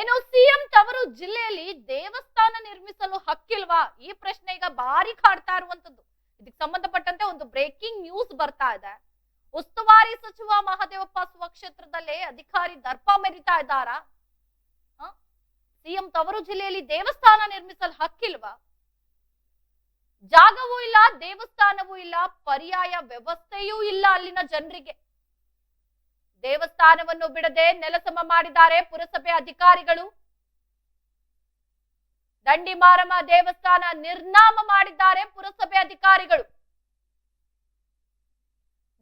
ಏನು ಸಿಎಂ ತವರು ಜಿಲ್ಲೆಯಲ್ಲಿ ದೇವಸ್ಥಾನ ನಿರ್ಮಿಸಲು ಹಕ್ಕಿಲ್ವಾ? ಈ ಪ್ರಶ್ನೆ ಈಗ ಭಾರಿ ಕಾಡ್ತಾ ಇರುವಂತದ್ದು ಇದಕ್ಕೆ ಸಂಬಂಧಪಟ್ಟಂತೆ ಒಂದು ಬ್ರೇಕಿಂಗ್ ನ್ಯೂಸ್ ಬರ್ತಾ ಇದೆ. ಉಸ್ತುವಾರಿ ಸಚಿವ ಮಹದೇವಪ್ಪ ಸ್ವಕ್ಷೇತ್ರದಲ್ಲೇ ಅಧಿಕಾರಿ ದರ್ಪ ಮೆರಿತಾ ಇದ್ದಾರಾ? ಸಿಎಂ ತವರು ಜಿಲ್ಲೆಯಲ್ಲಿ ದೇವಸ್ಥಾನ ನಿರ್ಮಿಸಲು ಹಕ್ಕಿಲ್ವಾ? ಜಾಗವೂ ಇಲ್ಲ, ದೇವಸ್ಥಾನವೂ ಇಲ್ಲ, ಪರ್ಯಾಯ ವ್ಯವಸ್ಥೆಯೂ ಇಲ್ಲ ಅಲ್ಲಿನ ಜನರಿಗೆ. ದೇವಸ್ಥಾನವನ್ನು ಬಿಡದೆ ನೆಲಸಮ ಮಾಡಿದ್ದಾರೆ ಪುರಸಭೆ ಅಧಿಕಾರಿಗಳು. ದಂಡಿ ಮಾರಮ್ಮ ದೇವಸ್ಥಾನ ನಿರ್ನಾಮ ಮಾಡಿದ್ದಾರೆ ಪುರಸಭೆ ಅಧಿಕಾರಿಗಳು.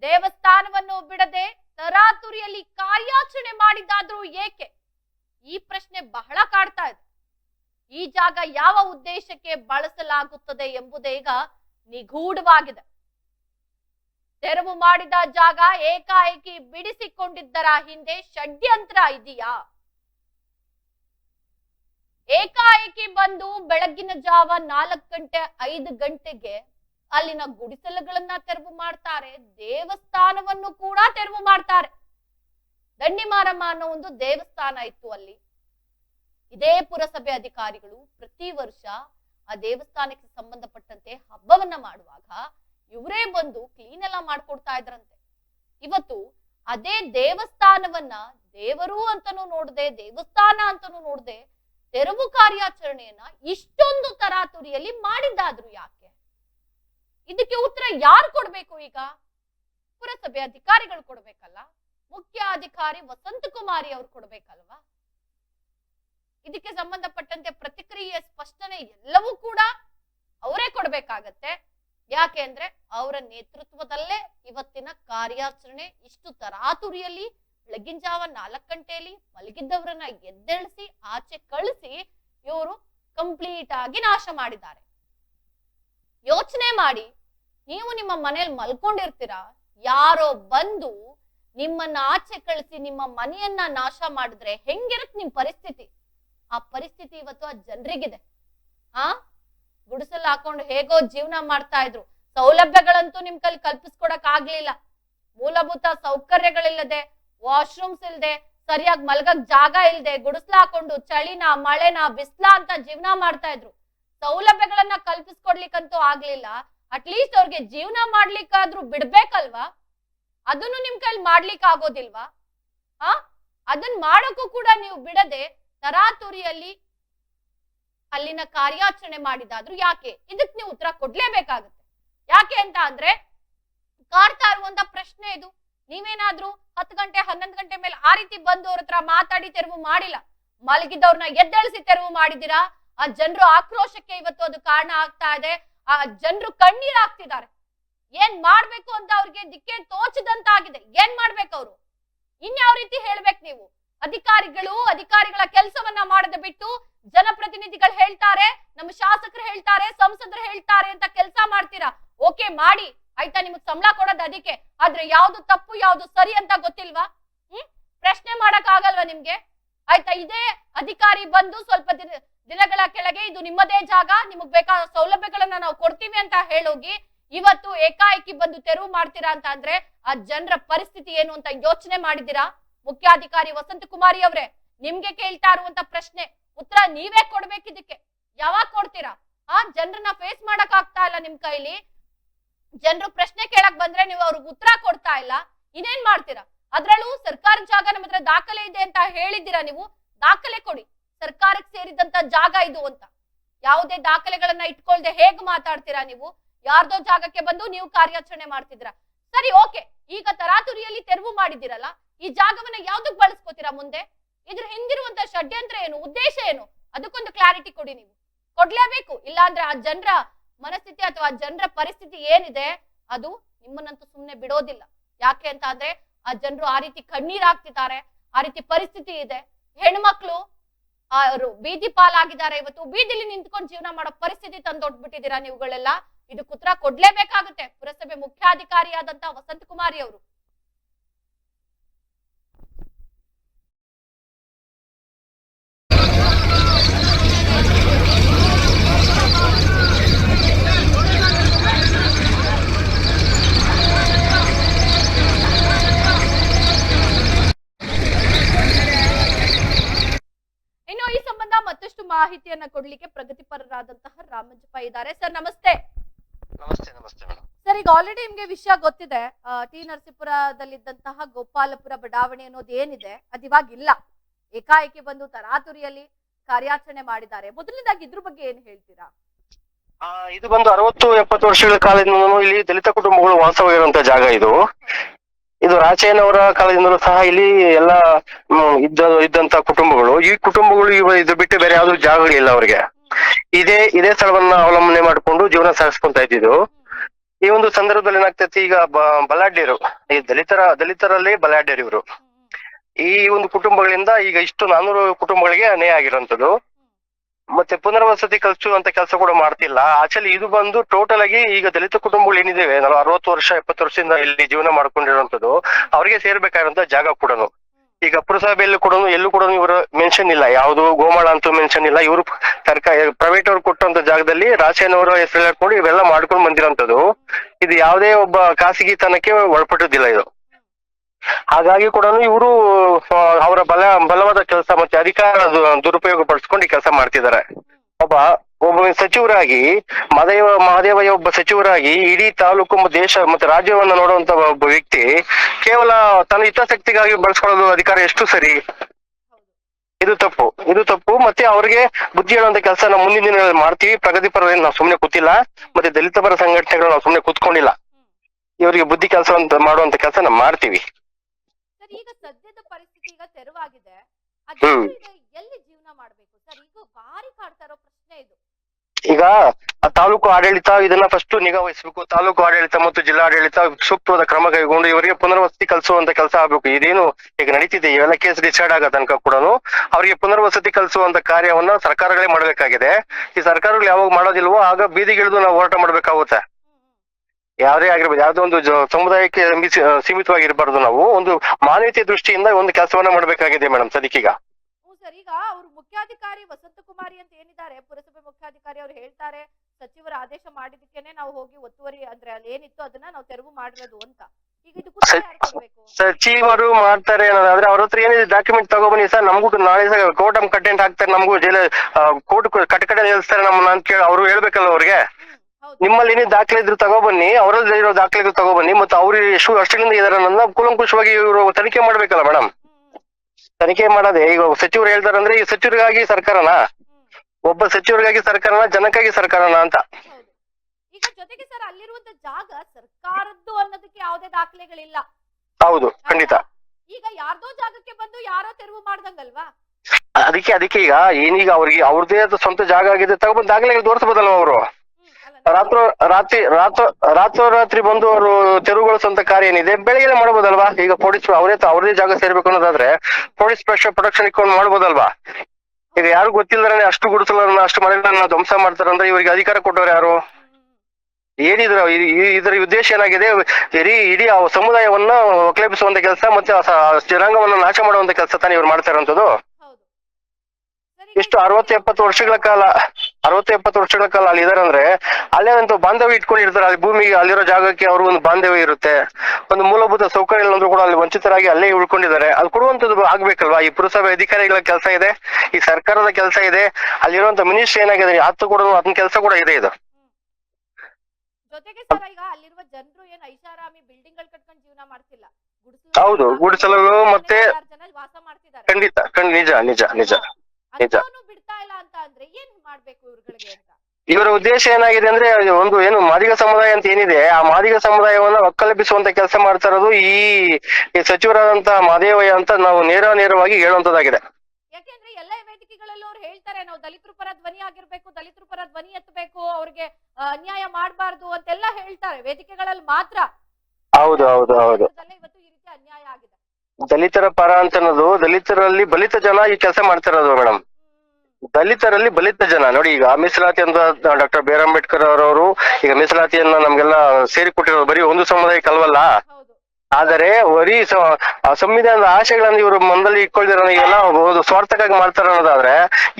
ದೇವಸ್ಥಾನವನ್ನು ಬಿಡದೆ ತರಾತುರಿಯಲ್ಲಿ ಕಾರ್ಯಾಚರಣೆ ಮಾಡಿದ್ದಾದ್ರೂ ಏಕೆ? ಈ ಪ್ರಶ್ನೆ ಬಹಳ ಕಾಡ್ತಾ ಇದೆ. ಈ ಜಾಗ ಯಾವ ಉದ್ದೇಶಕ್ಕೆ ಬಳಸಲಾಗುತ್ತದೆ ಎಂಬುದೇ ಈಗ ನಿಗೂಢವಾಗಿದೆ. ತೆರವು ಮಾಡಿದ ಜಾಗ ಏಕಾಏಕಿ ಬಿಡಿಸಿಕೊಂಡಿದ್ದರ ಹಿಂದೆ ಷಡ್ಯಂತ್ರ ಇದೆಯಾ? ಏಕಾಏಕಿ ಬಂದು ಬೆಳಗಿನ ಜಾವ ನಾಲ್ಕು ಗಂಟೆ ಐದು ಗಂಟೆಗೆ ಅಲ್ಲಿನ ಗುಡಿಸಲುಗಳನ್ನ ತೆರವು ಮಾಡ್ತಾರೆ, ದೇವಸ್ಥಾನವನ್ನು ಕೂಡ ತೆರವು ಮಾಡ್ತಾರೆ. ದಂಡಿಮಾರಮ್ಮ ಅನ್ನೋ ಒಂದು ದೇವಸ್ಥಾನ ಇತ್ತು ಅಲ್ಲಿ. ಇದೇ ಪುರಸಭೆ ಅಧಿಕಾರಿಗಳು ಪ್ರತಿ ವರ್ಷ ಆ ದೇವಸ್ಥಾನಕ್ಕೆ ಸಂಬಂಧಪಟ್ಟಂತೆ ಹಬ್ಬವನ್ನ ಮಾಡುವಾಗ ಇವರೇ ಬಂದು ಕ್ಲೀನ್ ಎಲ್ಲ ಮಾಡ್ಕೊಡ್ತಾ ಇದ್ರಂತೆ. ಇವತ್ತು ಅದೇ ದೇವಸ್ಥಾನವನ್ನ ದೇವರು ಅಂತನೂ ನೋಡದೆ, ದೇವಸ್ಥಾನ ಅಂತನೂ ನೋಡದೆ ತೆರವು ಕಾರ್ಯಾಚರಣೆಯನ್ನ ಇಷ್ಟೊಂದು ತರಾತುರಿಯಲ್ಲಿ ಮಾಡಿದ್ದಾದ್ರು ಯಾಕೆ? ಇದಕ್ಕೆ ಉತ್ತರ ಯಾರು ಕೊಡ್ಬೇಕು ಈಗ? ಪುರಸಭೆ ಅಧಿಕಾರಿಗಳು ಕೊಡ್ಬೇಕಲ್ಲ? ಮುಖ್ಯ ಅಧಿಕಾರಿ ವಸಂತ ಕುಮಾರಿ ಅವ್ರು ಕೊಡ್ಬೇಕಲ್ವಾ? ಇದಕ್ಕೆ ಸಂಬಂಧಪಟ್ಟಂತೆ ಪ್ರತಿಕ್ರಿಯೆ, ಸ್ಪಷ್ಟನೆ ಎಲ್ಲವೂ ಕೂಡ ಅವರೇ ಕೊಡ್ಬೇಕಾಗತ್ತೆ. ಯಾಕೆ ಅಂದ್ರೆ ಅವರ ನೇತೃತ್ವದಲ್ಲೇ ಇವತ್ತಿನ ಕಾರ್ಯಾಚರಣೆ ಇಷ್ಟು ತರಾತುರಿಯಲ್ಲಿ ಬೆಳಗಿನ ಜಾವ ನಾಲ್ಕು ಗಂಟೆಯಲ್ಲಿ ಮಲಗಿದ್ದವರನ್ನ ಎದ್ದೇಳಿಸಿ, ಆಚೆ ಕಳಿಸಿ ಇವರು ಕಂಪ್ಲೀಟ್ ಆಗಿ ನಾಶ ಮಾಡಿದ್ದಾರೆ. ಯೋಚನೆ ಮಾಡಿ, ನೀವು ನಿಮ್ಮ ಮನೇಲಿ ಮಲ್ಕೊಂಡಿರ್ತೀರಾ? ಯಾರೋ ಬಂದು ನಿಮ್ಮನ್ನ ಆಚೆ ಕಳಿಸಿ ನಿಮ್ಮ ಮನೆಯನ್ನ ನಾಶ ಮಾಡಿದ್ರೆ ಹೆಂಗಿರತ್ ನಿಮ್ ಪರಿಸ್ಥಿತಿ? ಆ ಪರಿಸ್ಥಿತಿ ಇವತ್ತು ಆ ಜನರಿಗಿದೆ. ಆ? ಗುಡಿಸಲ್ ಹಾಕೊಂಡು ಹೇಗೋ ಜೀವನ ಮಾಡ್ತಾ ಇದ್ರು. ಸೌಲಭ್ಯಗಳಂತೂ ನಿಮ್ ಕೈಲಿ ಕಲ್ಪಿಸ್ಕೊಡಕ್ ಆಗ್ಲಿಲ್ಲ. ಮೂಲಭೂತ ಸೌಕರ್ಯಗಳಿಲ್ಲದೆ ವಾಶ್ರೂಮ್ಸ್ ಇಲ್ದೆ, ಸರಿಯಾಗಿ ಮಲ್ಗಕ್ ಜಾಗ ಇಲ್ದೆ, ಗುಡಿಸ್ಲ ಹಾಕೊಂಡು ಚಳಿನ, ಮಳೆನ, ಬಿಸ್ಲ ಅಂತ ಜೀವನ ಮಾಡ್ತಾ ಇದ್ರು. ಸೌಲಭ್ಯಗಳನ್ನ ಕಲ್ಪಿಸ್ಕೊಡ್ಲಿಕ್ಕಂತೂ ಆಗ್ಲಿಲ್ಲ. ಅಟ್ಲೀಸ್ಟ್ ಅವ್ರಿಗೆ ಜೀವನ ಮಾಡ್ಲಿಕ್ಕಾದ್ರೂ ಬಿಡ್ಬೇಕಲ್ವಾ? ಅದನ್ನು ನಿಮ್ ಕೈಲಿ ಮಾಡ್ಲಿಕ್ಕೆ ಆಗೋದಿಲ್ವಾ? ಆ? ಅದನ್ನ ಮಾಡೋಕ್ಕೂ ಕೂಡ ನೀವು ಬಿಡದೆ ತರಾತುರಿಯಲ್ಲಿ ಅಲ್ಲಿನ ಕಾರ್ಯಾಚರಣೆ ಮಾಡಿದಾದ್ರು ಯಾಕೆ? ಇದಕ್ ನೀವು ಉತ್ತರ ಕೊಡ್ಲೇಬೇಕಾಗುತ್ತೆ. ಯಾಕೆ ಅಂತ ಅಂದ್ರೆ, ಕಾಡ್ತಾ ಇರುವಂತ ಪ್ರಶ್ನೆ ಇದು. ನೀವೇನಾದ್ರೂ ಹತ್ತು ಗಂಟೆ, ಹನ್ನೊಂದು ಗಂಟೆ ಮೇಲೆ ಆ ರೀತಿ ಬಂದು ಅವ್ರ ಮಾತಾಡಿ ತೆರವು ಮಾಡಿಲ್ಲ. ಮಲಗಿದವ್ರನ್ನ ಎದ್ದೇಳಿಸಿ ತೆರವು ಮಾಡಿದಿರಾ ಆ ಜನರು ಆಕ್ರೋಶಕ್ಕೆ ಇವತ್ತು ಅದು ಕಾರಣ ಆಗ್ತಾ ಇದೆ. ಆ ಜನರು ಕಣ್ಣೀರ್ ಹಾಕ್ತಿದ್ದಾರೆ. ಏನ್ ಮಾಡ್ಬೇಕು ಅಂತ ಅವ್ರಿಗೆ ದಿಕ್ಕೆ ತೋಚದಂತಾಗಿದೆ. ಏನ್ ಮಾಡ್ಬೇಕು ಅವ್ರು? ಇನ್ಯಾವ ರೀತಿ ಹೇಳ್ಬೇಕು ನೀವು? ಅಧಿಕಾರಿಗಳು ಅಧಿಕಾರಿಗಳ ಕೆಲಸವನ್ನ ಮಾಡದ ಬಿಟ್ಟು ಜನಪ್ರತಿನಿಧಿಗಳು ಹೇಳ್ತಾರೆ, ನಮ್ಮ ಶಾಸಕರು ಹೇಳ್ತಾರೆ, ಸಂಸದರು ಹೇಳ್ತಾರೆ ಅಂತ ಕೆಲಸ ಮಾಡ್ತೀರಾ? ಓಕೆ, ಮಾಡಿ. ಆಯ್ತಾ, ನಿಮಗ್ ಸಂಬಳ ಕೊಡೋದು ಅದಕ್ಕೆ. ಆದ್ರೆ ಯಾವ್ದು ತಪ್ಪು, ಯಾವ್ದು ಸರಿ ಅಂತ ಗೊತ್ತಿಲ್ವಾ? ಹ್ಮ್? ಪ್ರಶ್ನೆ ಮಾಡಕ್ ಆಗಲ್ವಾ ನಿಮ್ಗೆ? ಆಯ್ತಾ, ಇದೇ ಅಧಿಕಾರಿ ಬಂದು ಸ್ವಲ್ಪ ದಿನ, ದಿನಗಳ ಕೆಳಗೆ ಇದು ನಿಮ್ಮದೇ ಜಾಗ, ನಿಮಗ್ ಬೇಕಾದ ಸೌಲಭ್ಯಗಳನ್ನ ನಾವು ಕೊಡ್ತೀವಿ ಅಂತ ಹೇಳೋಗಿ ಇವತ್ತು ಏಕಾಏಕಿ ಬಂದು ತೆರವು ಮಾಡ್ತೀರಾ ಅಂತ ಅಂದ್ರೆ ಆ ಜನರ ಪರಿಸ್ಥಿತಿ ಏನು ಅಂತ ಯೋಚನೆ ಮಾಡಿದಿರಾ ಮುಖ್ಯಾಧಿಕಾರಿ ವಸಂತ ಕುಮಾರಿ ಅವರೇ, ನಿಮ್ಗೆ ಕೇಳ್ತಾ ಇರುವಂತ ಪ್ರಶ್ನೆ. ಉತ್ತರ ನೀವೇ ಕೊಡ್ಬೇಕಿದಕ್ಕೆ ಯಾವಾಗ ಕೊಡ್ತೀರಾ? ಆ, ಜನರನ್ನ ಫೇಸ್ ಮಾಡಕ್ ಆಗ್ತಾ ಇಲ್ಲ ನಿಮ್ ಕೈಲಿ. ಜನರು ಪ್ರಶ್ನೆ ಕೇಳಕ್ ಬಂದ್ರೆ ನೀವು ಅವ್ರಿಗೆ ಉತ್ತರ ಕೊಡ್ತಾ ಇಲ್ಲ. ಇನ್ನೇನ್ ಮಾಡ್ತೀರಾ? ಅದ್ರಲ್ಲೂ ಸರ್ಕಾರದ ಜಾಗ ನಮ್ಮ ಹತ್ರ ದಾಖಲೆ ಇದೆ ಅಂತ ಹೇಳಿದ್ದೀರಾ ನೀವು? ದಾಖಲೆ ಕೊಡಿ. ಸರ್ಕಾರಕ್ಕೆ ಸೇರಿದಂತ ಜಾಗ ಇದು ಅಂತ. ಯಾವುದೇ ದಾಖಲೆಗಳನ್ನ ಇಟ್ಕೊಳ್ದೆ ಹೇಗ್ ಮಾತಾಡ್ತೀರಾ ನೀವು? ಯಾರ್ದೋ ಜಾಗಕ್ಕೆ ಬಂದು ನೀವು ಕಾರ್ಯಾಚರಣೆ ಮಾಡ್ತಿದ್ರ ಸರಿ, ಓಕೆ. ಈಗ ತರಾತುರಿಯಲ್ಲಿ ತೆರವು ಮಾಡಿದಿರಲ್ಲ ಈ ಜಾಗವನ್ನ ಯಾವ್ದಕ್ ಬಳಸ್ಕೋತೀರಾ ಮುಂದೆ? ಇದ್ರ ಹಿಂದಿರುವಂತ ಷಡ್ಯಂತ್ರ ಏನು, ಉದ್ದೇಶ ಏನು? ಅದಕ್ಕೊಂದು ಕ್ಲಾರಿಟಿ ಕೊಡಿ ನೀವು. ಕೊಡ್ಲೇಬೇಕು, ಇಲ್ಲಾಂದ್ರೆ ಆ ಜನರ ಮನಸ್ಥಿತಿ ಅಥವಾ ಜನರ ಪರಿಸ್ಥಿತಿ ಏನಿದೆ, ಅದು ನಿಮ್ಮನ್ನಂತೂ ಸುಮ್ನೆ ಬಿಡೋದಿಲ್ಲ. ಯಾಕೆ ಅಂತ ಅಂದ್ರೆ, ಆ ಜನರು ಆ ರೀತಿ ಕಣ್ಣೀರ್ ಹಾಕ್ತಿದ್ದಾರೆ, ಆ ರೀತಿ ಪರಿಸ್ಥಿತಿ ಇದೆ. ಹೆಣ್ಮಕ್ಳು ಬೀದಿ ಪಾಲಾಗಿದ್ದಾರೆ ಇವತ್ತು, ಬೀದಿಲಿ ನಿಂತ್ಕೊಂಡು ಜೀವನ ಮಾಡೋ ಪರಿಸ್ಥಿತಿ ತಂದೊಡ್ಬಿಟ್ಟಿದ್ದೀರಾ ನೀವುಗಳೆಲ್ಲ? ಇದಕ್ಕೆ ಉತ್ತರ ಕೊಡ್ಲೇಬೇಕಾಗುತ್ತೆ. ಪುರಸಭೆ ಮುಖ್ಯಾಧಿಕಾರಿಯಾದಂತ ವಸಂತ ಕುಮಾರಿ ಅವರು. ಮತ್ತಷ್ಟು ಮಾಹಿತಿಯನ್ನ ಕೊಡ್ಲಿಕ್ಕೆ ಪ್ರಗತಿಪರರಾದಂತಹ ರಾಮಂಜಪ್ಪ ಇದ್ದಾರೆ. ಸರ್ ನಮಸ್ತೆ. ನಮಸ್ತೆ ನಮಸ್ತೆ ಸರ್ ಈಗ ಆಲ್ರೆಡಿ ನಿಮ್ಗೆ ವಿಷಯ ಗೊತ್ತಿದೆ. ಟಿ ನರಸೀಪುರದಲ್ಲಿದ್ದಂತಹ ಗೋಪಾಲಪುರ ಬಡಾವಣೆ ಅನ್ನೋದು ಏನಿದೆ? ಅದು ಇವಾಗ ಇಲ್ಲ. ಏಕಾಏಕಿ ಬಂದು ತರಾತುರಿಯಲ್ಲಿ ಕಾರ್ಯಾಚರಣೆ ಮಾಡಿದ್ದಾರೆ. ಮೊದಲನೇದಾಗಿ ಇದ್ರ ಬಗ್ಗೆ ಏನ್ ಹೇಳ್ತೀರಾ? ಆ, ಇದು ಬಂದು ಅರವತ್ತು ಎಪ್ಪತ್ತು ವರ್ಷಗಳ ಕಾಲದಿಂದಲೂ ಇಲ್ಲಿ ದಲಿತ ಕುಟುಂಬಗಳು ವಾಸವಾಗಿರುವಂತ ಜಾಗ ಇದು. ಇದು ರಾಚಯ್ಯನವರ ಕಾಲದಿಂದಲೂ ಸಹ ಇಲ್ಲಿ ಎಲ್ಲ ಇದ್ದ, ಇದ್ದಂತ ಕುಟುಂಬಗಳು. ಈ ಕುಟುಂಬಗಳು ಇವ ಇದು ಬಿಟ್ಟು ಬೇರೆ ಯಾವ್ದು ಜಾಗಗಳಿಲ್ಲ ಅವರಿಗೆ. ಇದೇ ಇದೇ ಸ್ಥಳವನ್ನ ಅವಲಂಬನೆ ಮಾಡಿಕೊಂಡು ಜೀವನ ಸಾಗಿಸ್ಕೊಂತ ಇದ್ದಿದ್ದು. ಈ ಒಂದು ಸಂದರ್ಭದಲ್ಲಿ ಏನಾಗ್ತೈತಿ, ಈಗ ಬಲಾಢ್ಯರು, ಈ ದಲಿತರ, ದಲಿತರಲ್ಲಿ ಬಲಾಢ್ಯರು ಇವರು ಈ ಒಂದು ಕುಟುಂಬಗಳಿಂದ ಈಗ ಇಷ್ಟು ನಾನೂರು ಕುಟುಂಬಗಳಿಗೆ ಅನೇ ಆಗಿರುವಂತದ್ದು ಮತ್ತೆ ಪುನರ್ವಸತಿ ಕಲ್ಸುವಂತ ಕೆಲಸ ಕೂಡ ಮಾಡ್ತಿಲ್ಲ. ಆಕ್ಚುಲಿ ಇದು ಬಂದು ಟೋಟಲ್ ಆಗಿ ಈಗ ದಲಿತ ಕುಟುಂಬಗಳು ಏನಿದ್ದೇವೆ ನಾವು ಅರವತ್ತು ವರ್ಷ, ಎಪ್ಪತ್ತು ವರ್ಷದಿಂದ ಇಲ್ಲಿ ಜೀವನ ಮಾಡ್ಕೊಂಡಿರುವಂತದ್ದು ಅವರಿಗೆ ಸೇರ್ಬೇಕಾಗಿರುವಂತ ಜಾಗ ಕೂಡ ಈಗ ಪುರಸಭೆಯಲ್ಲಿ ಕೂಡ ಎಲ್ಲೂ ಕೂಡ ಇವರು ಮೆನ್ಷನ್ ಇಲ್ಲ. ಯಾವುದು ಗೋಮಾಳ ಅಂತೂ ಮೆನ್ಷನ್ ಇಲ್ಲ. ಇವರು ಸರ್ಕಾರ ಪ್ರೈವೇಟ್ ಅವ್ರು ಕೊಟ್ಟಂತ ಜಾಗದಲ್ಲಿ ರಾಜೇನವರ ಹೆಸರು ಹಾಕೊಂಡು ಇವೆಲ್ಲ ಮಾಡ್ಕೊಂಡು ಬಂದಿರೋಂಥದ್ದು ಇದು ಯಾವುದೇ ಒಬ್ಬ ಖಾಸಗಿತನಕ್ಕೆ ಒಳಪಟ್ಟದಿಲ್ಲ ಇದು. ಹಾಗಾಗಿ ಕೂಡ ಇವರು ಅವರ ಬಲ, ಬಲವಾದ ಕೆಲಸ ಮತ್ತೆ ಅಧಿಕಾರ ದುರುಪಯೋಗ ಪಡಿಸ್ಕೊಂಡು ಕೆಲಸ ಮಾಡ್ತಿದ್ದಾರೆ. ಒಬ್ಬ ಒಬ್ಬ ಸಚಿವರಾಗಿ, ಮಹದೇವ, ಮಹದೇವಯ್ಯ ಒಬ್ಬ ಸಚಿವರಾಗಿ ಇಡೀ ತಾಲೂಕು ಮತ್ತು ದೇಶ ಮತ್ತೆ ರಾಜ್ಯವನ್ನ ನೋಡುವಂತ ಒಬ್ಬ ವ್ಯಕ್ತಿ, ಕೇವಲ ತನ್ನ ಹಿತಾಸಕ್ತಿಗಾಗಿ ಬಳಸ್ಕೊಳ್ಳೋದು ಅಧಿಕಾರ ಎಷ್ಟು ಸರಿ? ಇದು ತಪ್ಪು. ಇದು ತಪ್ಪು. ಮತ್ತೆ ಅವ್ರಿಗೆ ಬುದ್ಧಿ ಹೇಳುವಂತ ಕೆಲಸ ನಾವು ಮುಂದಿನ ದಿನಗಳಲ್ಲಿ ಮಾಡ್ತೀವಿ. ಪ್ರಗತಿಪರ ನಾವು ಸುಮ್ಮನೆ ಕೂತಿಲ್ಲ. ಮತ್ತೆ ದಲಿತ ಪರ ಸಂಘಟನೆಗಳು ನಾವು ಸುಮ್ಮನೆ ಕೂತ್ಕೊಂಡಿಲ್ಲ. ಇವರಿಗೆ ಬುದ್ಧಿ ಕೆಲಸ ಮಾಡುವಂತ ಕೆಲಸ ನಾವು ಮಾಡ್ತೀವಿ. ಸರ್ ಈಗ ಸದ್ಯದ ಪರಿಸ್ಥಿತಿ ಈಗ ತೆರವಾಗಿದೆ. ಎಲ್ಲಿ ಜೀವನ ಮಾಡ್ಬೇಕು? ಸರ್ ಈಗ ಬಾರಿ ಕಾಡ್ತಾ ಇರೋ ಪ್ರಶ್ನೆ ಇದು. ಈಗ ತಾಲೂಕು ಆಡಳಿತ ಇದನ್ನ ಫಸ್ಟ್ ನಿಗಾ ವಹಿಸಬೇಕು. ತಾಲೂಕು ಆಡಳಿತ ಮತ್ತು ಜಿಲ್ಲಾಡಳಿತ ಸೂಕ್ತವಾದ ಕ್ರಮ ಕೈಗೊಂಡು ಇವರಿಗೆ ಪುನರ್ವಸತಿ ಕಲಿಸುವಂತ ಕೆಲಸ ಆಗ್ಬೇಕು. ಇದೇನು ಈಗ ನಡೀತಿದೆ. ಇವೆಲ್ಲ ಕೇಸ್ ಡಿಸೈಡ್ ಆಗೋ ತನಕ ಕೂಡ ಅವರಿಗೆ ಪುನರ್ವಸತಿ ಕಲಿಸುವಂತ ಕಾರ್ಯವನ್ನ ಸರ್ಕಾರಗಳೇ ಮಾಡಬೇಕಾಗಿದೆ. ಈ ಸರ್ಕಾರಗಳು ಯಾವಾಗ ಮಾಡೋದಿಲ್ವೋ ಆಗ ಬೀದಿಗಿಳಿದು ನಾವು ಹೋರಾಟ ಮಾಡ್ಬೇಕಾಗುತ್ತೆ. ಯಾವ್ದೇ ಆಗಿರ್ಬೋದು ಯಾವ್ದೋ ಒಂದು ಜ- ಸಮುದಾಯಕ್ಕೆ ಸೀಮಿತವಾಗಿರಬಾರ್ದು ಸೀಮಿತವಾಗಿರ್ಬಾರ್ದು ನಾವು. ಒಂದು ಮಾನವೀಯತೆ ದೃಷ್ಟಿಯಿಂದ ಒಂದು ಕೆಲಸವನ್ನ ಮಾಡಬೇಕಾಗಿದೆ ಮೇಡಮ್ ಸದ್ಯಕ್ಕೀಗ ಹ್ಞೂ ಸರ್ ಈಗ ಅವರು ಮುಖ್ಯಾಧಿಕಾರಿ ವಸಂತ ಕುಮಾರಿ ಅಂತ ಏನಿದ್ದಾರೆ ಪುರಸಭೆ ಮುಖ್ಯಾಧಿಕಾರಿ ಅವ್ರು ಹೇಳ್ತಾರೆ ಸಚಿವರ ಆದೇಶ ಮಾಡಿದಕ್ಕೇನೆ ನಾವು ಹೋಗಿ ಒತ್ತುವರಿ ಅಂದ್ರೆ ಅಲ್ಲಿ ಏನಿತ್ತು ಅದನ್ನ ನಾವು ತೆರವು ಮಾಡಿರೋದು ಅಂತ. ಈಗ ಇದು ಕೂಡ ಸರಿ. ಯಾರು ಕೊಡ್ಬೇಕು? ಸಚಿವರು ಮಾಡ್ತಾರೆ ಅನ್ನೋದಾದ್ರೆ ಅವ್ರ ಹತ್ರ ಏನಿದೆ ಡಾಕ್ಯುಮೆಂಟ್ ತಗೊಬನ್ನಿ ಸರ್. ನಮಗೂ ನಾಳೆ ಕೋರ್ಟ್ ಕಂಟೆಂಟ್ ಹಾಕ್ತಾರೆ ನಮಗೂ ಜೈಲ ಕೋರ್ಟ್ ಕಟಕಡೆ ನಿಲ್ಲಿಸ್ತಾರೆ ನಮ್ಮನ್ನ ಅಂತ ಕೇಳಿ ಅವರು ಹೇಳ್ಬೇಕಲ್ಲ ಅವ್ರಿಗೆ? ನಿಮ್ಮಲ್ಲಿ ಏನೇ ದಾಖಲೆ ಇದ್ರು ತಗೊಬನ್ನಿ ಅವರಲ್ಲಿ ಇರೋ ದಾಖಲೆ ಇದ್ರು ತಗೊಬನ್ನಿ ಮತ್ತೆ ಅವ್ರು ಎಷ್ಟು ಅಷ್ಟರಿಂದ ಇದಾರೆ ನನ್ನ ಕೂಲಂಕುಷವಾಗಿ ಇವರು ತನಿಖೆ ಮಾಡ್ಬೇಕಲ್ಲ ಮೇಡಮ್ ತನಿಖೆ ಮಾಡದೆ ಈಗ ಸಚಿವರು ಹೇಳ್ತಾರಂದ್ರೆ ಈ ಸಚಿವರಿಗಾಗಿ ಸರ್ಕಾರನ? ಒಬ್ಬ ಸಚಿವರಿಗಾಗಿ ಸರ್ಕಾರನ ಜನಕ್ಕಾಗಿ ಸರ್ಕಾರನ ಅಂತ? ಈಗ ಜೊತೆಗೆ ಸರ್ ಅಲ್ಲಿರುವಂತ ಜಾಗ ಸರ್ಕಾರದ್ದು ಅನ್ನೋದಕ್ಕೆ ಯಾವುದೇ ದಾಖಲೆಗಳಿಲ್ಲ. ಹೌದು ಖಂಡಿತ. ಈಗ ಯಾರ್ದೋ ಜಾಗಕ್ಕೆ ಬಂದು ಯಾರೋ ತೆರವು ಮಾಡ್ದಂಗಲ್ವಾ? ಅದಕ್ಕೆ ಅದಕ್ಕೆ ಈಗ ಏನೀಗ ಅವ್ರಿಗೆ ಅವ್ರದೇ ಆದ ಸ್ವಂತ ಜಾಗ ಆಗಿದೆ ತಗೊಬಂದು ದಾಖಲೆಗಳು ತೋರಿಸ್ಬೋದಲ್ವ ಅವರು? ರಾತ್ರೋ ರಾತ್ರಿ ರಾತ್ರೋ ರಾತ್ರಿ ಬಂದು ಅವರು ತೆರವುಗೊಳಿಸುವಂತ ಕಾರ್ಯ ಏನಿದೆ? ಬೆಳಗ್ಗೆ ಮಾಡ್ಬೋದಲ್ವಾ? ಈಗ ಪೊಲೀಸ್ ಅವರೇ ಅವ್ರದೇ ಜಾಗ ಸೇರ್ಬೇಕು ಅನ್ನೋದಾದ್ರೆ ಪೊಲೀಸ್ ಸ್ಪೆಷಲ್ ಪ್ರೊಟೆಕ್ಷನ್ ಇಟ್ಕೊಂಡು ಮಾಡಬಹುದಲ್ವಾ ಈಗ ಯಾರು ಗೊತ್ತಿಲ್ಲದ್ರೆ ಅಷ್ಟು ಗುಡಿಸಲನ್ನ ಅಷ್ಟು ಮನೆಗಳನ್ನ ಧ್ವಂಸ ಮಾಡ್ತಾರಂದ್ರೆ ಇವರಿಗೆ ಅಧಿಕಾರ ಕೊಟ್ಟವ್ರು ಯಾರು? ಏನಿದ್ರು ಇದರ ಉದ್ದೇಶ ಏನಾಗಿದೆ? ಇಡೀ ಇಡೀ ಆ ಸಮುದಾಯವನ್ನ ಒಕ್ಲೇಪಿಸುವಂತ ಕೆಲಸ ಮತ್ತೆ ಜನಾಂಗವನ್ನ ನಾಶ ಮಾಡುವಂತ ಕೆಲಸ ತಾನೇ ಇವ್ರು ಮಾಡ್ತಾ ಇರೋಂಥದ್ದು. ಹೌದು ಸರ್, ಈಗ ಎಷ್ಟು ಅರವತ್ತು ಎಪ್ಪತ್ತು ವರ್ಷಗಳ ಕಾಲ ಅರವತ್ತು ಎಪ್ಪತ್ತು ವರ್ಷಗಳ ಕಾಲ ಅಲ್ಲಿ ಇದಾರೆ ಅಂದ್ರೆ ಅಲ್ಲೇ ಒಂದು ಬಾಂಧವ್ಯ ಇಟ್ಕೊಂಡಿರ್ತಾರೆ. ಅಲ್ಲಿ ಭೂಮಿಗೆ ಅಲ್ಲಿರೋ ಜಾಗಕ್ಕೆ ಅವ್ರ ಒಂದು ಬಾಂಧವ್ಯ ಇರುತ್ತೆ. ಒಂದು ಮೂಲಭೂತ ಸೌಕರ್ಯ ಇಲ್ಲಂದ್ರೂ ಕೂಡ ಅಲ್ಲಿ ವಂಚಿತರಾಗಿ ಅಲ್ಲೇ ಉಳ್ಕೊಂಡಿದ್ದಾರೆ. ಅಲ್ಲಿ ಕೊಡುವಂತದ್ದು ಆಗ್ಬೇಕಲ್ವಾ? ಈ ಪುರಸಭೆ ಅಧಿಕಾರಿಗಳ ಕೆಲಸ ಇದೆ ಈ ಸರ್ಕಾರದ ಕೆಲಸ ಇದೆ ಅಲ್ಲಿರುವಂತ ಮಿನಿಸ್ಟರ್ ಏನಾಗಿದೆ? ಹತ್ತು ಕೂಡ ಅದನ್ನ ಕೆಲಸ ಕೂಡ ಇದೆ ಇದು. ಜೊತೆಗೆ ಸರ್ ಈಗ ಅಲ್ಲಿರುವ ಜನರು ಏನ್ ಐಷಾರಾಮಿ ಬಿಲ್ಡಿಂಗ್ಗಳು ಕಟ್ಕೊಂಡು ಜೀವನ ಮಾಡ್ತಿಲ್ಲ. ಗುಡಿಸಲು ಹೌದು, ಗುಡಿಸಲುಗಳು ಮತ್ತೆ- ಜನ ವಾಸ ಮಾಡ್ತಿದ್ದಾರೆ. ಖಂಡಿತ ಖಂಡ ನಿಜ ನಿಜ ನಿಜ. ಬಿಡ್ತಾ ಇಲ್ಲ ಅಂತ ಅಂದ್ರೆ ಏನ್ ಮಾಡ್ಬೇಕು ಇವ್ರುಗಳಿಗೆ ಅಂತ? ಇವರ ಉದ್ದೇಶ ಏನಾಗಿದೆ ಅಂದ್ರೆ ಒಂದು ಏನು ಮಾದಿಗ ಸಮುದಾಯ ಅಂತ ಏನಿದೆ ಆ ಮಾದಿಗ ಸಮುದಾಯವನ್ನ ಒಕ್ಕಲೆಬ್ಬಿಸುವಂತ ಕೆಲಸ ಮಾಡ್ತಾ ಇರೋದು ಈ ಈ ಸಚಿವರಾದಂತ ಮಾದೇವಯ್ಯ ಅಂತ ನಾವು ನೇರ ನೇರವಾಗಿ ಹೇಳುವಂತದ್ದಾಗಿದೆ. ಯಾಕೆಂದ್ರೆ ಎಲ್ಲ ವೇದಿಕೆಗಳಲ್ಲೂ ಅವ್ರು ಹೇಳ್ತಾರೆ ನಾವು ದಲಿತರ ಪರ ಧ್ವನಿ ಆಗಿರ್ಬೇಕು ದಲಿತರ ಪರ ಧ್ವನಿ ಎತ್ತಬೇಕು ಅವ್ರಿಗೆ ಅನ್ಯಾಯ ಮಾಡಬಾರ್ದು ಅಂತೆಲ್ಲ ಹೇಳ್ತಾರೆ. ವೇದಿಕೆಗಳಲ್ಲಿ ಮಾತ್ರ. ಹೌದು ಹೌದು ಹೌದು. ಇವತ್ತು ಈ ರೀತಿ ಅನ್ಯಾಯ ಆಗಿದೆ. ದಲಿತರ ಪರ ಅಂತ ಅನ್ನೋದು ದಲಿತರಲ್ಲಿ ಬಲಿತ ಜನ ಈ ಕೆಲಸ ಮಾಡ್ತಿರೋದು ಮೇಡಮ್ ದಲಿತರಲ್ಲಿ ಬಲಿತ ಜನ. ನೋಡಿ ಈಗ ಮೀಸಲಾತಿ ಅಂತ ಡಾಕ್ಟರ್ ಬಿ ಆರ್ ಅಂಬೇಡ್ಕರ್ ಅವರವರು ಈಗ ಮೀಸಲಾತಿಯನ್ನ ನಮ್ಗೆಲ್ಲ ಸೇರಿ ಕೊಟ್ಟಿರೋದು ಬರೀ ಒಂದು ಸಮುದಾಯಕ್ಕೆ ಅಲ್ವಲ್ಲ? ಆದರೆ ಬರೀ ಸಂವಿಧಾನದ ಆಶೆಗಳನ್ನ ಇವರು ಮನದಲ್ಲಿ ಇಟ್ಕೊಳ್ದಿರೋ ಇವೆಲ್ಲ ಒಂದು ಸ್ವಾರ್ಥಕ್ಕಾಗಿ ಮಾಡ್ತಾರ ಅನ್ನೋದಾದ್ರೆ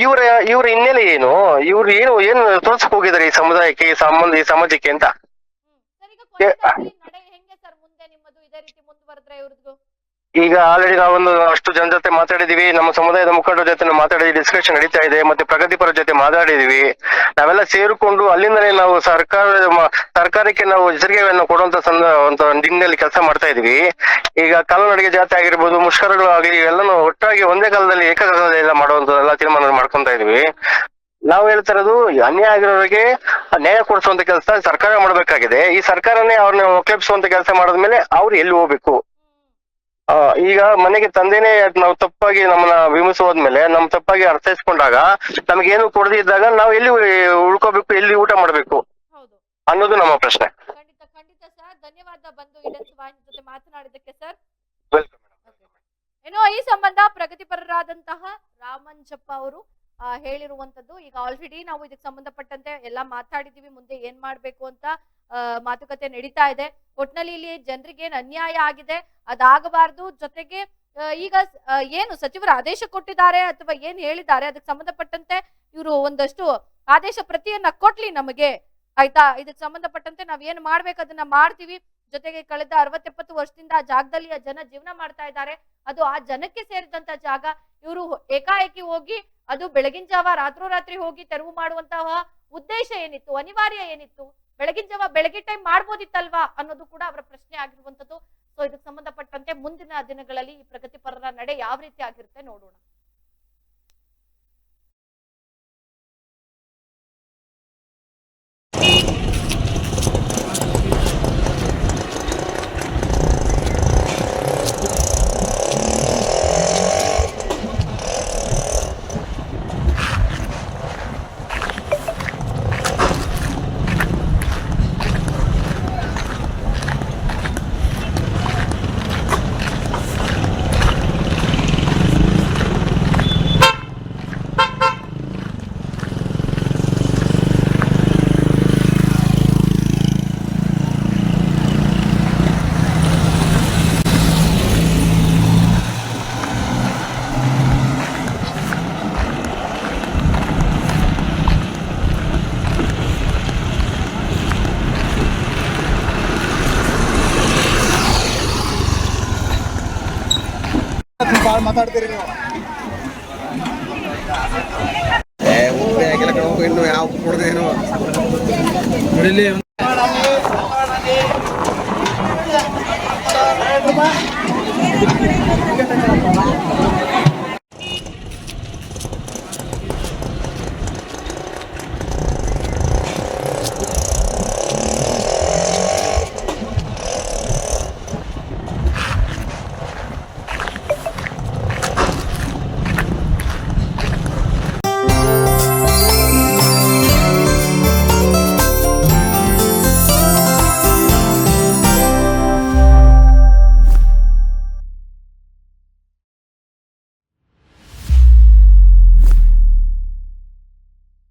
ಇವರ ಇವ್ರ ಹಿನ್ನೆಲೆ ಏನು? ಇವ್ರು ಏನು ಏನು ತೋರ್ಸಕ್ ಹೋಗಿದ್ದಾರೆ ಈ ಸಮುದಾಯಕ್ಕೆ ಈ ಸಂಬಂಧ ಈ ಸಮಾಜಕ್ಕೆ ಅಂತ ಹ್ಮ್ ಸರ್ ಈಗ ಕೊನೆಯದಾಗಿ ನಡೆ ಹೆಂಗೆ ಸರ್ ಮುಂದೆ ನಿಮ್ಮದು ಇದೇ ರೀತಿ ಮುಂದುವರೆದ್ರೆ ಇವ್ರದ್ದು ಈಗ ಆಲ್ರೆಡಿ ನಾವೊಂದು ಅಷ್ಟು ಜನ ಜೊತೆ ಮಾತಾಡಿದೀವಿ, ನಮ್ಮ ಸಮುದಾಯದ ಮುಖಂಡರ ಜೊತೆ ನಾವು ಮಾತಾಡಿ ಡಿಸ್ಕಷನ್ ನಡೀತಾ ಇದೆ, ಮತ್ತೆ ಪ್ರಗತಿಪರ ಜೊತೆ ಮಾತಾಡಿದೀವಿ. ನಾವೆಲ್ಲ ಸೇರಿಕೊಂಡು ಅಲ್ಲಿಂದಲೇ ನಾವು ಸರ್ಕಾರ ಸರ್ಕಾರಕ್ಕೆ ನಾವು ಹೆಸರಿಗೆಯನ್ನು ಕೊಡುವಂತ ಒಂದು ನಿಟ್ಟಿನಲ್ಲಿ ಕೆಲಸ ಮಾಡ್ತಾ ಇದೀವಿ. ಈಗ ಕಾಲನಡಿಗೆ ಜಾತಿ ಆಗಿರ್ಬೋದು, ಮುಷ್ಕರಗಳು ಆಗಲಿ ಎಲ್ಲಾನು ಒಟ್ಟಾಗಿ ಒಂದೇ ಕಾಲದಲ್ಲಿ ಏಕಕಾಲದಲ್ಲಿ ಎಲ್ಲ ಮಾಡುವಂತ ಎಲ್ಲ ತೀರ್ಮಾನ ಮಾಡ್ಕೊಂತ ಇದೀವಿ. ನಾವು ಹೇಳ್ತಾ ಇರೋದು, ಅನ್ಯಾಯ ಆಗಿರೋರಿಗೆ ನ್ಯಾಯ ಕೊಡಿಸುವಂತ ಕೆಲಸ ಸರ್ಕಾರ ಮಾಡಬೇಕಾಗಿದೆ. ಈ ಸರ್ಕಾರನೇ ಅವ್ರನ್ನ ಒಕ್ಲೆಪ್ಸುವಂತ ಕೆಲಸ ಮಾಡಿದ್ಮೇಲೆ ಅವ್ರು ಎಲ್ಲಿ ಹೋಗ್ಬೇಕು? ಈಗ ಮನೆಗೆ ತಂದೆನೆ ನಾವು ತಪ್ಪಾಗಿ ನಮ್ಮನ್ನ ವಿಮಿಸೋದ್ಮೇಲೆ ನಮ್ ತಪ್ಪಾಗಿ ಅರ್ಥೈಸ್ಕೊಂಡಾಗ ನಮ್ಗೇನು ಕೊಡದೇ ಇದ್ದಾಗ ನಾವು ಎಲ್ಲಿ ಉಳ್ಕೋಬೇಕು ಎಲ್ಲಿ ಊಟ ಮಾಡ್ಬೇಕು ಹೌದು. ಅನ್ನೋದು ನಮ್ಮ ಪ್ರಶ್ನೆ. ಖಂಡಿತ ಖಂಡಿತ ಸರ್. ಧನ್ಯವಾದ ಬಂದು ಇಡನ್ಸ್ ವಾಹಿನಿ ಜೊತೆ ಮಾತನಾಡಿದ್ದಕ್ಕೆ ಸರ್. ಏನೋ ಈ ಸಂಬಂಧ ಪ್ರಗತಿಪರರಾದಂತಹ ರಾಮಂಜಪ್ಪ ಅವರು ಹೇಳಿರುವಂತದ್ದು ಈಗ ಆಲ್ರೆಡಿ ನಾವು ಇದಕ್ಕೆ ಸಂಬಂಧಪಟ್ಟಂತೆ ಎಲ್ಲ ಮಾತಾಡಿದೀವಿ ಮುಂದೆ ಏನ್ ಮಾಡ್ಬೇಕು ಅಂತ ಮಾತುಕತೆ ನಡೀತಾ ಇದೆ. ಒಟ್ನಲ್ಲಿ ಇಲ್ಲಿ ಜನರಿಗೆ ಏನ್ ಅನ್ಯಾಯ ಆಗಿದೆ, ಅದಾಗಬಾರ್ದು. ಜೊತೆಗೆ ಈಗ ಏನು ಸಚಿವರು ಆದೇಶ ಕೊಟ್ಟಿದ್ದಾರೆ ಅಥವಾ ಏನ್ ಹೇಳಿದ್ದಾರೆ, ಅದಕ್ಕೆ ಸಂಬಂಧಪಟ್ಟಂತೆ ಇವರು ಒಂದಷ್ಟು ಆದೇಶ ಪ್ರತಿಯನ್ನ ಕೊಟ್ಲಿ ನಮಗೆ. ಆಯ್ತಾ? ಇದಕ್ಕೆ ಸಂಬಂಧಪಟ್ಟಂತೆ ನಾವ್ ಏನ್ ಮಾಡ್ಬೇಕು, ಅದನ್ನ ಮಾಡ್ತೀವಿ. ಜೊತೆಗೆ ಕಳೆದ ಅರವತ್ತೆಪ್ಪತ್ತು ವರ್ಷದಿಂದ ಆ ಜಾಗದಲ್ಲಿ ಆ ಜನ ಜೀವನ ಮಾಡ್ತಾ ಇದ್ದಾರೆ. ಅದು ಆ ಜನಕ್ಕೆ ಸೇರಿದಂತ ಜಾಗ. ಇವರು ಏಕಾಏಕಿ ಹೋಗಿ, ಅದು ಬೆಳಗಿನ ಜಾವ ರಾತ್ರೋರಾತ್ರಿ ಹೋಗಿ ತೆರವು ಮಾಡುವಂತಹ ಉದ್ದೇಶ ಏನಿತ್ತು, ಅನಿವಾರ್ಯ ಏನಿತ್ತು? ಬೆಳಗಿನ ಜಾವ ಬೆಳಗ್ಗೆ ಟೈಮ್ ಮಾಡ್ಬೋದಿತ್ತಲ್ವಾ ಅನ್ನೋದು ಕೂಡ ಅವರ ಪ್ರಶ್ನೆ ಆಗಿರುವಂತದ್ದು ಸೊ ಇದಕ್ಕೆ ಸಂಬಂಧಪಟ್ಟಂತೆ ಮುಂದಿನ ದಿನಗಳಲ್ಲಿ ಈ ಪ್ರಗತಿಪರರ ನಡೆ ಯಾವ ರೀತಿ ಆಗಿರುತ್ತೆ ನೋಡೋಣ. ಮಾತಾಡ್ತೀರಿ ನೀವು? ಇನ್ನು ಯಾವ ಕೊಡದೇನು